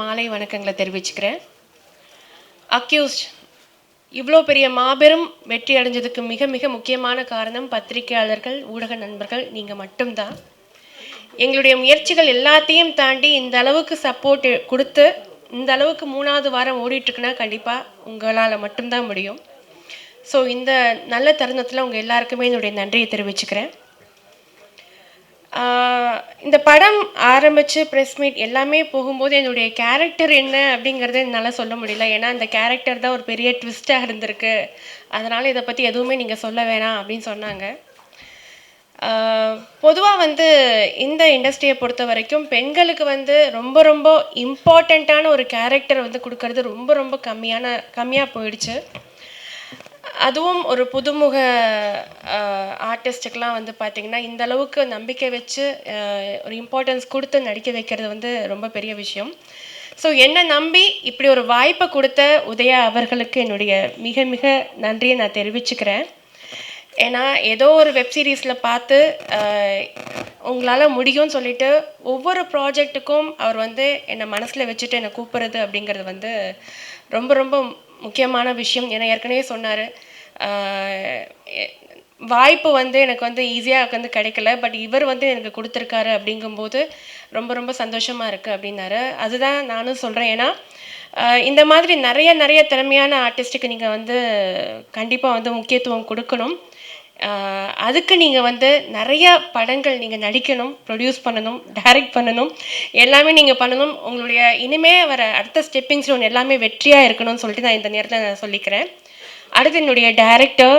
மாலை வணக்கங்களை தெரிவிச்சுக்கிறேன். அக்யூஸ்ட் இவ்வளோ பெரிய மாபெரும் வெற்றி அடைஞ்சதுக்கு மிக மிக முக்கியமான காரணம் பத்திரிகையாளர்கள் ஊடக நண்பர்கள் நீங்கள் மட்டும்தான். எங்களுடைய முயற்சிகள் எல்லாத்தையும் தாண்டி இந்த அளவுக்கு சப்போர்ட் கொடுத்து இந்த அளவுக்கு மூணாவது வாரம் ஓடிட்டுருக்குன்னா கண்டிப்பாக உங்களால் மட்டும்தான் முடியும். ஸோ இந்த நல்ல தருணத்தில் உங்கள் எல்லாருக்குமே என்னுடைய நன்றியை தெரிவிச்சுக்கிறேன். இந்த படம் ஆரம்பித்து ப்ரெஸ் மீட் எல்லாமே போகும்போது என்னுடைய கேரக்டர் என்ன அப்படிங்கிறத என்னால் சொல்ல முடியல. ஏன்னா அந்த கேரக்டர் தான் ஒரு பெரிய ட்விஸ்ட்டாக இருந்திருக்கு. அதனால் இதை பற்றி எதுவுமே நீங்கள் சொல்ல வேணாம் அப்படின்னு சொன்னாங்க. பொதுவாக வந்து இந்த இண்டஸ்ட்ரியை பொறுத்த வரைக்கும் பெண்களுக்கு வந்து ரொம்ப ரொம்ப இம்பார்ட்டண்ட்டான ஒரு கேரக்டர் வந்து கொடுக்கறது ரொம்ப ரொம்ப கம்மியான கம்மியாக போயிடுச்சு. அதுவும் ஒரு புதுமுக ஆர்டிஸ்ட்டுக்கெலாம் வந்து பார்த்திங்கன்னா இந்த அளவுக்கு நம்பிக்கை வச்சு ஒரு இம்பார்ட்டன்ஸ் கொடுத்து நடிக்க வைக்கிறது வந்து ரொம்ப பெரிய விஷயம். ஸோ என்னை நம்பி இப்படி ஒரு வாய்ப்பை கொடுத்த உதயா அவர்களுக்கு என்னுடைய மிக மிக நன்றியை நான் தெரிவிச்சுக்கிறேன். ஏன்னா ஏதோ ஒரு வெப் சீரிஸில் பார்த்து உங்களால் முடியும்னு சொல்லிட்டு ஒவ்வொரு ப்ராஜெக்ட்டுக்கும் அவர் வந்து என்னை மனசில் வச்சுட்டு என்னை கூப்பிட்றது அப்படிங்கிறது வந்து ரொம்ப ரொம்ப முக்கியமான விஷயம் ஏன்னா ஏற்கனவே சொன்னார். வாய்ப்பு வந்து எனக்கு வந்து ஈஸியாக வந்து கிடைக்கல. பட் இவர் வந்து எனக்கு கொடுத்துருக்காரு அப்படிங்கும்போது ரொம்ப ரொம்ப சந்தோஷமாக இருக்குது அப்படின்னாரு. அதுதான் நானும் சொல்கிறேன் ஏன்னா இந்த மாதிரி நிறைய நிறைய திறமையான ஆர்டிஸ்ட்டுக்கு நீங்கள் வந்து கண்டிப்பாக வந்து முக்கியத்துவம் கொடுக்கணும். அதுக்கு நீங்கள் வந்து நிறைய படங்கள் நீங்கள் நடிக்கணும் ப்ரொடியூஸ் பண்ணணும் டைரக்ட் பண்ணணும். எல்லாமே நீங்கள் பண்ணணும். உங்களுடைய இனிமே வர அடுத்த ஸ்டெப்பிங் ஸ்டோன் எல்லாமே வெற்றியாக இருக்கணும்னு சொல்லிட்டு நான் இந்த நேரத்தில் நான் சொல்லிக்கிறேன். அடுத்து என்னுடைய டேரக்டர்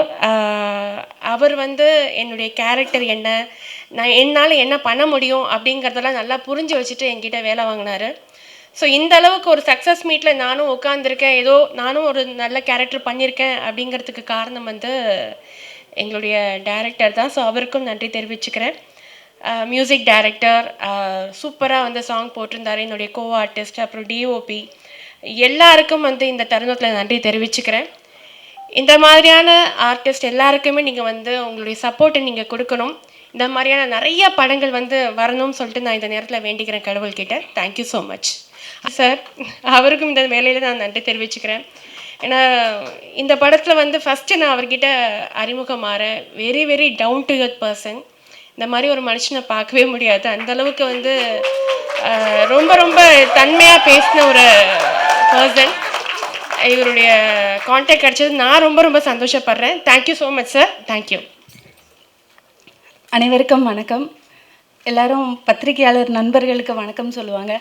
அவர் வந்து என்னுடைய கேரக்டர் என்ன நான் என்னால் என்ன பண்ண முடியும் அப்படிங்கிறதெல்லாம் நல்லா புரிஞ்சு வச்சுட்டு என்கிட்ட வேலை வாங்கினாரு. ஸோ இந்த அளவுக்கு ஒரு சக்ஸஸ் மீட்டில் நானும் உட்காந்துருக்கேன் ஏதோ நானும் ஒரு நல்ல கேரக்டர் பண்ணியிருக்கேன் அப்படிங்கிறதுக்கு காரணம் வந்து எங்களுடைய டைரக்டர் தான். ஸோ அவருக்கும் நன்றி தெரிவிச்சுக்கிறேன். மியூசிக் டைரக்டர் சூப்பராக வந்து சாங் போட்டிருந்தாரு. என்னுடைய கோ ஆர்டிஸ்ட் அப்புறம் டிஓபி எல்லாருக்கும் வந்து இந்த தருணத்தில் நன்றி தெரிவிச்சுக்கிறேன். இந்த மாதிரியான ஆர்டிஸ்ட் எல்லாருக்குமே நீங்கள் வந்து உங்களுடைய சப்போர்ட்டை நீங்கள் கொடுக்கணும். இந்த மாதிரியான நிறைய படங்கள் வந்து வரணும்னு சொல்லிட்டு நான் இந்த நேரத்தில் வேண்டிக்கிறேன் கடவுள்கிட்ட. தேங்க்யூ ஸோ மச் சார் அவருக்கும் இந்த வேலையில் நான் நன்றி தெரிவிச்சுக்கிறேன். ஏன்னா இந்த படத்தில் வந்து ஃபஸ்ட்டு நான் அவர்கிட்ட அறிமுகமாற very very down to earth person இந்த மாதிரி ஒரு மனுஷனை பார்க்கவே முடியாது. அந்த அளவுக்கு வந்து ரொம்ப ரொம்ப தன்மையாக பேசின ஒரு பர்சன் இவருடைய காண்டாக்ட் கிடைச்சது. நான் ரொம்ப ரொம்ப சந்தோஷப்படுறேன். Thank you so much sir thank you அனைவருக்கும் வணக்கம். எல்லாரும் பத்திரிகையாளர் நண்பர்களுக்கு வணக்கம் சொல்லுவாங்க.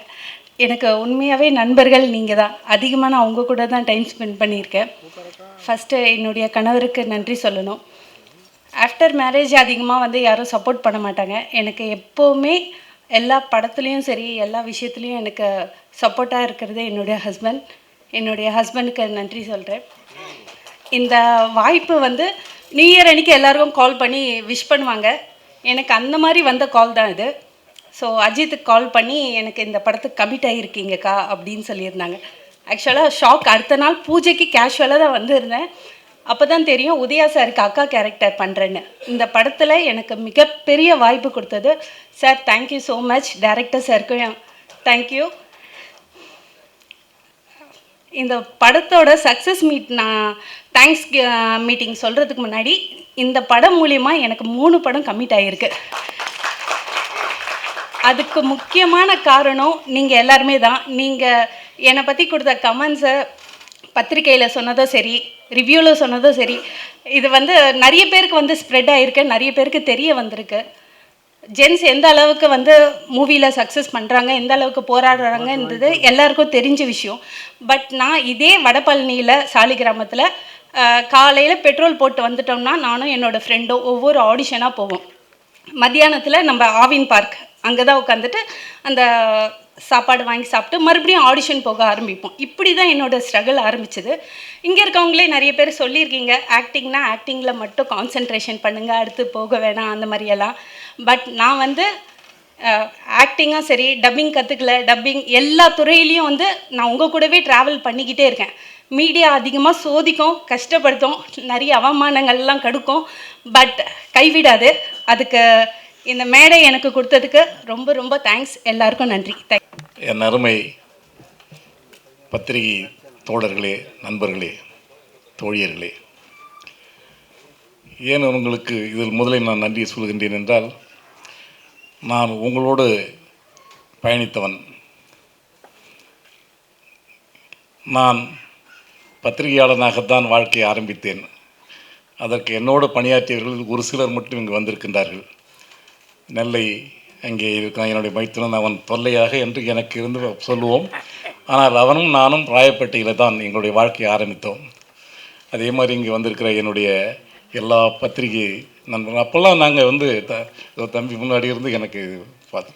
எனக்கு உண்மையாகவே நண்பர்கள் நீங்கள் தான் அதிகமாக நான் அவங்க கூட தான் டைம் ஸ்பெண்ட் பண்ணியிருக்கேன். ஃபஸ்ட்டு என்னுடைய கணவருக்கு நன்றி சொல்லணும். ஆஃப்டர் மேரேஜ் அதிகமாக வந்து யாரும் சப்போர்ட் பண்ண மாட்டாங்க. எனக்கு எப்போவுமே எல்லா படத்துலேயும் சரி எல்லா விஷயத்துலேயும் எனக்கு சப்போர்ட்டாக இருக்கிறது என்னுடைய ஹஸ்பண்ட் என்னுடைய ஹஸ்பண்டுக்கு நன்றி சொல்கிறேன் இந்த வாய்ப்பு வந்து நியூ இயர் அன்னைக்கு எல்லாருக்கும் கால் பண்ணி விஷ் பண்ணுவாங்க. எனக்கு அந்த மாதிரி வந்த கால் தான் இது. ஸோ அஜித்துக்கு கால் பண்ணி எனக்கு இந்த படத்துக்கு கமிட் ஆகியிருக்கீங்கக்கா அப்படின்னு சொல்லியிருந்தாங்க. ஆக்சுவலாக ஷாக் அடுத்த நாள் பூஜைக்கு கேஷுவலாக தான் வந்திருந்தேன். அப்போ தான் தெரியும் உதயா சாருக்கு அக்கா கேரக்டர் பண்ணுறேன்னு இந்த படத்தில் எனக்கு மிகப்பெரிய வாய்ப்பு கொடுத்தது. Sir thank you so much director சாருக்கும் தேங்க்யூ இந்த படத்தோட சக்ஸஸ் மீட் நான் தேங்க்ஸ் மீட்டிங் uh, சொல்கிறதுக்கு முன்னாடி இந்த படம் மூலிமா எனக்கு மூணு படம் கம்மிட் ஆகிருக்கு அதுக்கு முக்கியமான காரணம் நீங்கள் எல்லாருமே தான். நீங்கள் என்னை பற்றி கொடுத்த கமெண்ட்ஸை பத்திரிக்கையில் சொன்னதும் சரி ரிவ்யூவில் சொன்னதும் சரி இது வந்து நிறைய பேருக்கு வந்து ஸ்ப்ரெட் ஆகிருக்கு நிறைய பேருக்கு தெரிய வந்திருக்கு. ஜென்ஸ் எந்த அளவுக்கு வந்து மூவியில் சக்ஸஸ் பண்ணுறாங்க எந்த அளவுக்கு போராடுறாங்கன்றது எல்லாருக்கும் தெரிஞ்ச விஷயம். பட் நான் இதே வடபழனியில் சாலிகிராமத்தில் காலையில் பெட்ரோல் போட்டு வந்துட்டோம்னா நானும் என்னோடய ஃப்ரெண்டும் ஒவ்வொரு ஆடிஷனாக போவோம். மத்தியானத்தில் நம்ம ஆவின் பார்க் அங்கே தான் உட்காந்துட்டு அந்த சாப்பாடு வாங்கி சாப்பிட்டு மறுபடியும் ஆடிஷன் போக ஆரம்பிப்போம். இப்படி தான் என்னோடய ஸ்ட்ரகிள் ஆரம்பிச்சது. இங்கே இருக்கவங்களே நிறைய பேர் சொல்லியிருக்கீங்க ஆக்டிங்னா ஆக்டிங்கில் மட்டும் கான்சென்ட்ரேஷன் பண்ணுங்கள் அடுத்து போக வேணாம் அந்த மாதிரியெல்லாம் பட் நான் வந்து ஆக்டிங்கும் சரி டப்பிங் கற்றுக்கல டப்பிங் எல்லா துறையிலையும் வந்து நான் உங்கள் கூடவே ட்ராவல் பண்ணிக்கிட்டே இருக்கேன். மீடியா அதிகமாக சோதிக்கும் கஷ்டப்படுத்தும் நிறைய அவமானங்கள்லாம் கடுக்கும். பட் கைவிடாது. அதுக்கு இந்த மேடை எனக்கு கொடுத்ததுக்கு ரொம்ப ரொம்ப தேங்க்ஸ் எல்லாருக்கும் நன்றி. என் அருமை பத்திரிகை தோழர்களே நண்பர்களே தோழியர்களே ஏன் உங்களுக்கு இதில் முதலில் நான் நன்றி சொல்கின்றேன் என்றால் நான் உங்களோடு பயணித்தவன். நான் பத்திரிகையாளனாகத்தான் வாழ்க்கையை ஆரம்பித்தேன். அதற்கு என்னோடு பணியாற்றியவர்கள் ஒரு சிலர் மட்டும் இங்கு வந்திருக்கின்றார்கள். நெல்லை அங்கே இருக்கான் என்னுடைய மைத்துனன் அவன் தொல்லையாக என்று எனக்கு இருந்து சொல்லுவோம். ஆனால் அவனும் நானும் ராயப்பேட்டையில் தான் எங்களுடைய வாழ்க்கையை ஆரம்பித்தோம். அதே மாதிரி இங்கே வந்திருக்கிற என்னுடைய எல்லா பத்திரிகை நண்பர்கள் அப்போல்லாம் நாங்கள் வந்து த தம்பி முன்னாடி இருந்து எனக்கு பார்த்து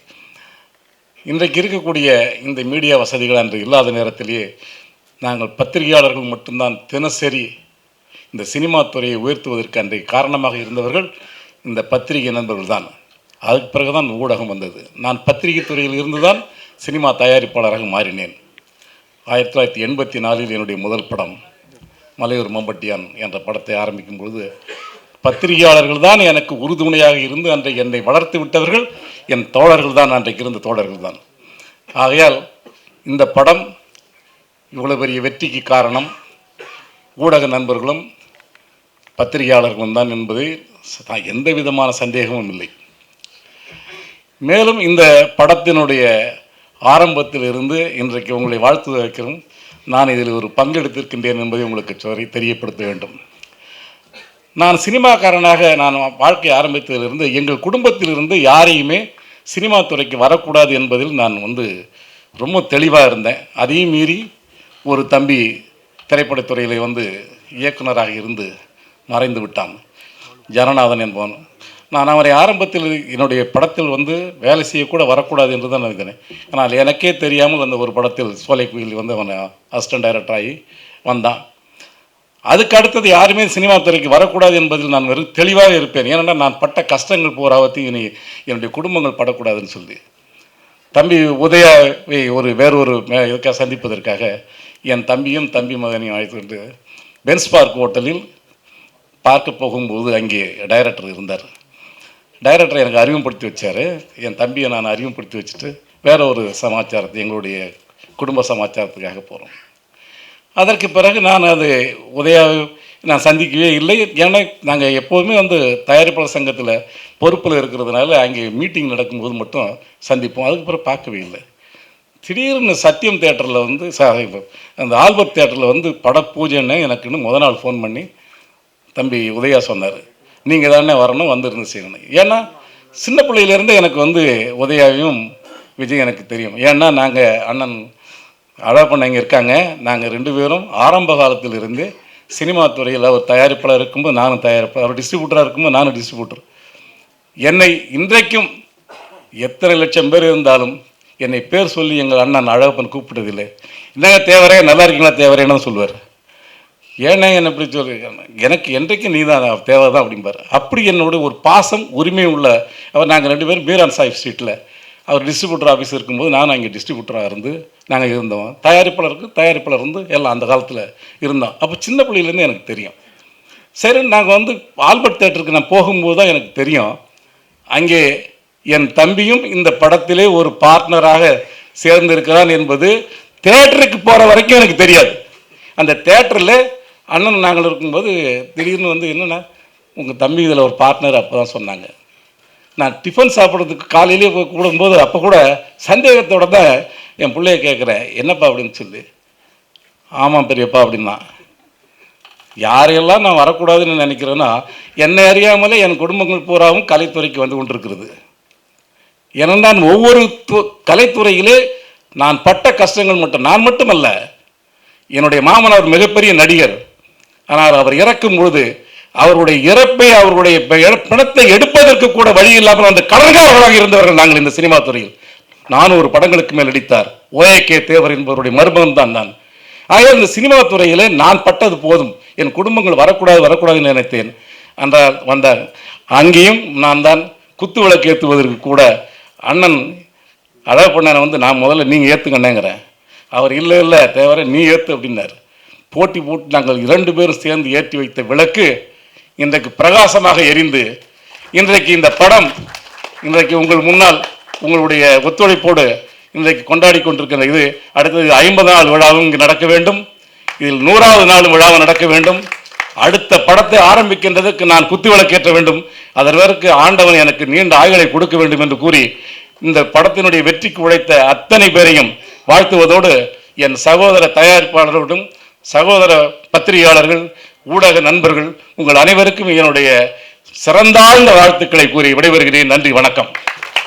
இன்றைக்கு இருக்கக்கூடிய இந்த மீடியா வசதிகள் அன்று இல்லாத நேரத்திலேயே நாங்கள் பத்திரிகையாளர்கள் மட்டும்தான் தினசரி இந்த சினிமா துறையை உயர்த்துவதற்கு அன்றைக்கு காரணமாக இருந்தவர்கள் இந்த பத்திரிகை நண்பர்கள் தான் அதுக்கு பிறகு தான் ஊடகம் வந்தது. நான் பத்திரிகை துறையில் இருந்து தான் சினிமா தயாரிப்பாளராக மாறினேன். ஆயிரத்தி தொள்ளாயிரத்தி எண்பத்தி நாலில் என்னுடைய முதல் படம் மலையூர் மம்பட்டியான் என்ற படத்தை ஆரம்பிக்கும் பொழுது பத்திரிகையாளர்கள் தான் எனக்கு உறுதுணையாக இருந்து அன்றைக்கு என்னை வளர்த்து விட்டவர்கள் என் தோழர்கள் தான் அன்றைக்கு இருந்த தோழர்கள் தான். ஆகையால் இந்த படம் இவ்வளவு பெரிய வெற்றிக்கு காரணம். ஊடக நண்பர்களும் பத்திரிகையாளர்களும் தான் என்பது எந்த விதமான சந்தேகமும் இல்லை. மேலும் இந்த படத்தினுடைய ஆரம்பத்தில் இருந்து இன்றைக்கு உங்களை வாழ்த்துவதற்கும் நான் இதில் ஒரு பங்கெடுத்திருக்கின்றேன் என்பதை உங்களுக்கு சுவரை தெரியப்படுத்த வேண்டும். நான் சினிமாக்காரனாக நான் வாழ்க்கை ஆரம்பித்ததிலிருந்து எங்கள் குடும்பத்திலிருந்து யாரையுமே சினிமா துறைக்கு வரக்கூடாது என்பதில் நான் வந்து ரொம்ப தெளிவாக இருந்தேன். அதையும் மீறி ஒரு தம்பி திரைப்படத்துறையில் வந்து இயக்குனராக இருந்து மறைந்து விட்டான். ஜனநாதன் என்பவன். நான் அவரை ஆரம்பத்தில் என்னுடைய படத்தில் வந்து வேலை செய்யக்கூட வரக்கூடாது என்று தான் நினைத்தேன் ஆனால் எனக்கே தெரியாமல் அந்த ஒரு படத்தில் சோலை குயில் வந்து அவன் அசிஸ்டன்ட் டைரக்டர் ஆகி வந்தான். அதுக்கு அடுத்தது யாருமே சினிமா துறைக்கு வரக்கூடாது என்பதில் நான் வெறும் தெளிவாக இருப்பேன். ஏனென்றால் நான் பட்ட கஷ்டங்கள் போராவத்தையும் இனி என்னுடைய குடும்பங்கள் படக்கூடாதுன்னு சொல்லி. தம்பி உதயாவை ஒரு வேறொரு மே- இதுக்காக சந்திப்பதற்காக என் தம்பியும் தம்பி மகனையும் அழைத்து கொண்டு பென்ஸ் பார்க் ஹோட்டலில் பார்க்க போகும்போது அங்கே டைரக்டர் இருந்தார். டைரக்டர் எனக்கு அறிமுகப்படுத்தி வச்சார். என் தம்பியை நான் அறிமுகப்படுத்தி வச்சுட்டு வேற ஒரு சமாச்சாரத்தை எங்களுடைய குடும்ப சமாச்சாரத்துக்காக போகிறோம் அதற்கு பிறகு நான் அது உதயா நான் சந்திக்கவே இல்லை. ஏன்னா நாங்கள் எப்போதுமே வந்து தயாரிப்பாளர் சங்கத்தில் பொறுப்பில் இருக்கிறதுனால அங்கே மீட்டிங் நடக்கும்போது மட்டும் சந்திப்போம். அதுக்கு பிறகு பார்க்கவே இல்லை. திடீர்னு சத்தியம் தேட்டரில் வந்து ச- அந்த ஆல்பர்ட் தேட்டரில் வந்து பட பூஜைன்னு எனக்குன்னு முத நாள் ஃபோன் பண்ணி தம்பி உதயா சொன்னார். நீங்கள் தானே வரணும் வந்துருந்து செய்யணும் ஏன்னா சின்ன பிள்ளையிலேருந்து எனக்கு வந்து உதயாவையும் விஜய் எனக்கு தெரியும். ஏன்னா நாங்கள் அண்ணன் அழகப்பண்ண இங்கே இருக்காங்க. நாங்கள் ரெண்டு பேரும் ஆரம்ப காலத்திலிருந்து சினிமா துறையில் அவர் தயாரிப்பாளர் இருக்கும்போது நானும் தயாரிப்பாளர் அவர் டிஸ்ட்ரிபியூட்டராக இருக்கும்போது நானும் டிஸ்ட்ரிபியூட்டர் என்னை இன்றைக்கும் எத்தனை லட்சம் பேர் இருந்தாலும் என்னை பேர் சொல்லி எங்கள் அண்ணன் அழகப்பன் கூப்பிட்டதில்லை. என்னங்க தேவரே நல்லா இருக்கீங்களா தேவரேன்னு சொல்லுவார். ஏன்னா என்ன இப்படி சொல்லியிருக்காங்க? எனக்கு என்றைக்கு நீ தான் தேவை தான் அப்படிம்பார். அப்படி என்னோட ஒரு பாசம் உரிமை உள்ள அவர் நாங்கள் ரெண்டு பேரும் பீரான் சாஹிப் ஸ்ட்ரீட்டில் அவர் டிஸ்ட்ரிபியூட்டர் ஆஃபீஸ் இருக்கும்போது நானும் அங்கே டிஸ்ட்ரிபியூட்டராக இருந்து நாங்கள் இருந்தோம். தயாரிப்பாளருக்கு தயாரிப்பாளர் இருந்து எல்லாம் அந்த காலத்தில் இருந்தோம் அப்போ சின்ன பிள்ளையிலேருந்து எனக்கு தெரியும். சரி நாங்கள் வந்து ஆல்பர்ட் தேட்டருக்கு நான் போகும்போது தான் எனக்கு தெரியும். அங்கே என் தம்பியும் இந்த படத்திலே ஒரு பார்ட்னராக சேர்ந்திருக்கிறான் என்பது தேட்டருக்கு போகிற வரைக்கும் எனக்கு தெரியாது. அந்த தேட்டரில் அண்ணன் நாங்கள் இருக்கும்போது திடீர்னு வந்து என்னென்னா உங்கள் தம்பி இதில் ஒரு பார்ட்னர் அப்போ தான் சொன்னாங்க. நான் டிஃபன் சாப்பிட்றதுக்கு காலையிலேயே போய் கூடும்போது அப்போ கூட சந்தேகத்தோட தான் என் பிள்ளைய கேட்குறேன். என்னப்பா? அப்படின்னு சொல்லி. ஆமாம் பெரியப்பா அப்படின்னா யாரையெல்லாம் நான் வரக்கூடாதுன்னு நினைக்கிறேன்னா என்னை அறியாமலே என் குடும்பங்கள் பூராவும் கலைத்துறைக்கு வந்து கொண்டிருக்கிறது. ஏன்னா நான் ஒவ்வொரு து- கலைத்துறையிலே நான் பட்ட கஷ்டங்கள் மட்டும் நான் மட்டுமல்ல என்னுடைய மாமனார் மிகப்பெரிய நடிகர். ஆனால் அவர் இறக்கும் பொழுது அவருடைய இறப்பை அவருடைய ப- பிணத்தை எடுப்பதற்கு கூட வழி இல்லாமல் அந்த கடன்காரர்களாக இருந்தவர்கள் நாங்கள் இந்த சினிமா துறையில். நானூறு படங்களுக்கு மேல் நடித்தார். ஓஏகே தேவர் என்பவருடைய மருமகன் தான் நான். ஆகவே இந்த சினிமா துறையிலே நான் பட்டது போதும். என் குடும்பங்கள் வரக்கூடாது வரக்கூடாதுன்னு நினைத்தேன். என்றால் வந்தார். அங்கேயும் நான் தான் குத்து விளக்கு ஏற்றுவதற்கு கூட அண்ணன் அழகப்பண்ணனை வந்து நான் முதல்ல நீங்கள் ஏற்றுக்கண்ணேங்கிறேன் அவர் இல்லை இல்லை தேவரை நீ ஏற்று அப்படின்னார். போட்டி போட்டு நாங்கள் இரண்டு பேரும் சேர்ந்து ஏற்றி வைத்த விளக்கு இன்றைக்கு பிரகாசமாக எரிந்து இன்றைக்கு இந்த படம் இன்றைக்கு உங்கள் முன்னால் உங்களுடைய ஒத்துழைப்போடு இன்றைக்கு கொண்டாடி கொண்டிருக்கிற இது அடுத்தது ஐம்பது நாள் விழாவும் இங்கு நடக்க வேண்டும். இதில் நூறாவது நாள் விழாவும் நடக்க வேண்டும். அடுத்த படத்தை ஆரம்பிக்கின்றதுக்கு நான் குத்துவிளக்கேற்ற வேண்டும். அதற்கு ஆண்டவன் எனக்கு நீண்ட ஆய்களை கொடுக்க வேண்டும் என்று கூறி இந்த படத்தினுடைய வெற்றிக்கு உழைத்த அத்தனை பேரையும் வாழ்த்துவதோடு என் சகோதர தயாரிப்பாளர்களுடன் சகோதர பத்திரிகையாளர்கள் ஊடக நண்பர்கள் உங்கள் அனைவருக்கும் என்னுடைய சிறந்தாழ்ந்த வாழ்த்துக்களை கூறி விடைபெறுகிறேன். நன்றி வணக்கம்.